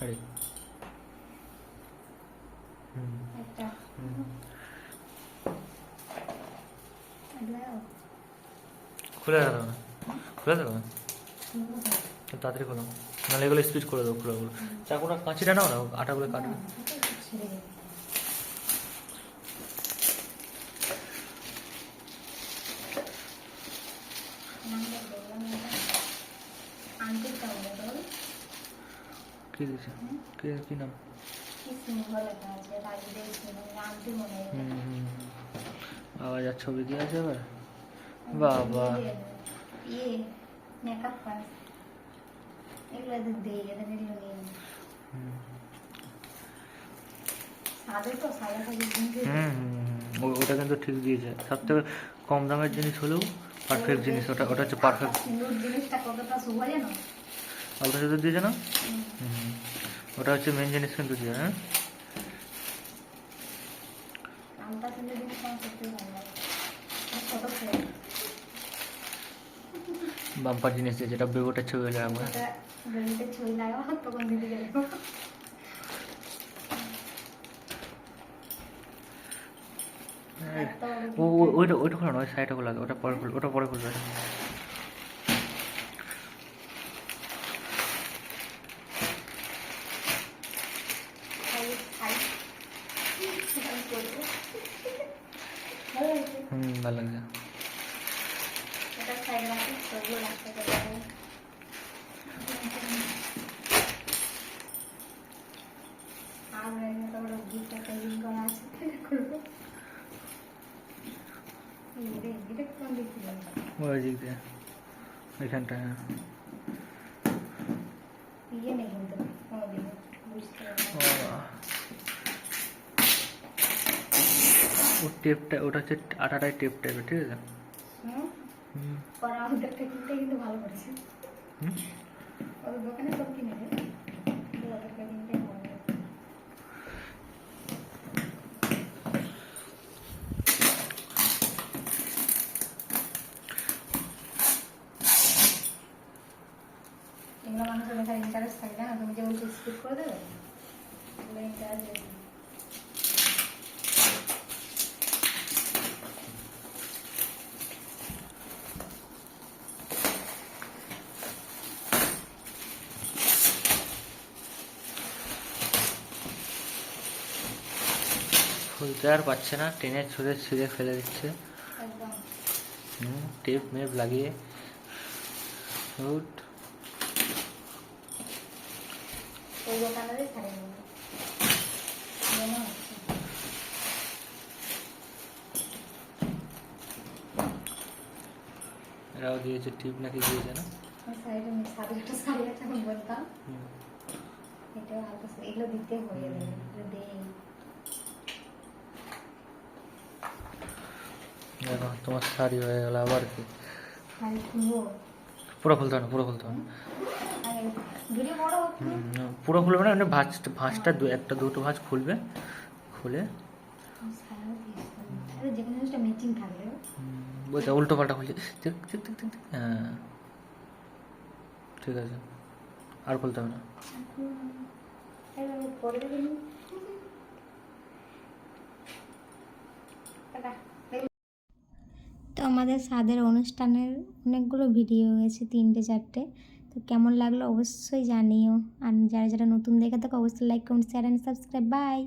আরে খুলে না। খুলে না? তো তাড়াতাড়ি খোলো। নাহলে এগুলো স্পিড করে দেবো খুলে চাকুটা কাঁচিটা নাও না? আটাগুলো কাটবে। কী দিয়েছে? কী কী নাম? আওয়াজ আর ছবি দিয়ে আছে এবার বাবা। ওটা কিন্তু ঠিক দিয়েছে। সব থেকে কম দামের জিনিস হলেও পারফেক্ট জিনিস। ওটা ওটা হচ্ছে পারফেক্ট জিনিসটা কতটা শুভ জানো আলতা সাথে দিয়েছে না? ওটা হচ্ছে মেন জিনিস কিন্তু দিয়ে হ্যাঁ? বাম্পার জিনিস দিয়েছে যেটা বেগুটার ছবি ওটা গলিতে ছবি লাগাও তখন দিদি ওইটা ওইটা খোলো না ওই সাইডটা খোলা ওটা পরে খুলবে ওটা পরে খুলবে। ওই দিক দিয়ে ওইখানটা হ্যাঁ ইয়ে নেই কিন্তু ও টেপটা ওটা হচ্ছে আটাটাই টেপ টাইপের ঠিক আছে? কিন্তু ভালো করেছে। দোকানে সব কিনে মানুষের ইন্টারেস্ট থাকে না? তুমি যে স্কিপ করে দেবে? ইন্টারেস্ট খুলতে আর পাচ্ছে না টেনে ছুঁড়ে ছিঁড়ে ফেলে দিচ্ছে। টেপ মেপ লাগিয়ে। গুড এরাও দিয়েছে টিপ নাকি দিয়েছে না? সাড়ে সাড়ে বলতাম। এগুলো দিতে হয়ে যাবে এগুলো দেই দেখো তোমার শাড়ি হয়ে গেল আবার কি? পুরো খুলতে হবে না পুরো খুলতে হবে না। পুরো খুলবে না মানে ভাঁজ ভাঁজটা দু একটা দুটো ভাঁজ খুলবে খুলে। বলছে উল্টো পাল্টা খুলছে। হ্যাঁ। ঠিক আছে আর খুলতে হবে না। দেবেন তো আমাদের স্বাদের অনুষ্ঠানের অনেকগুলো ভিডিও হয়েছে, তিনটে, চারটে। তো কেমন লাগল অবশ্যই জানিও। আর যারা যারা নতুন দেখে থাকো, অবশ্যই like comment share and subscribe bye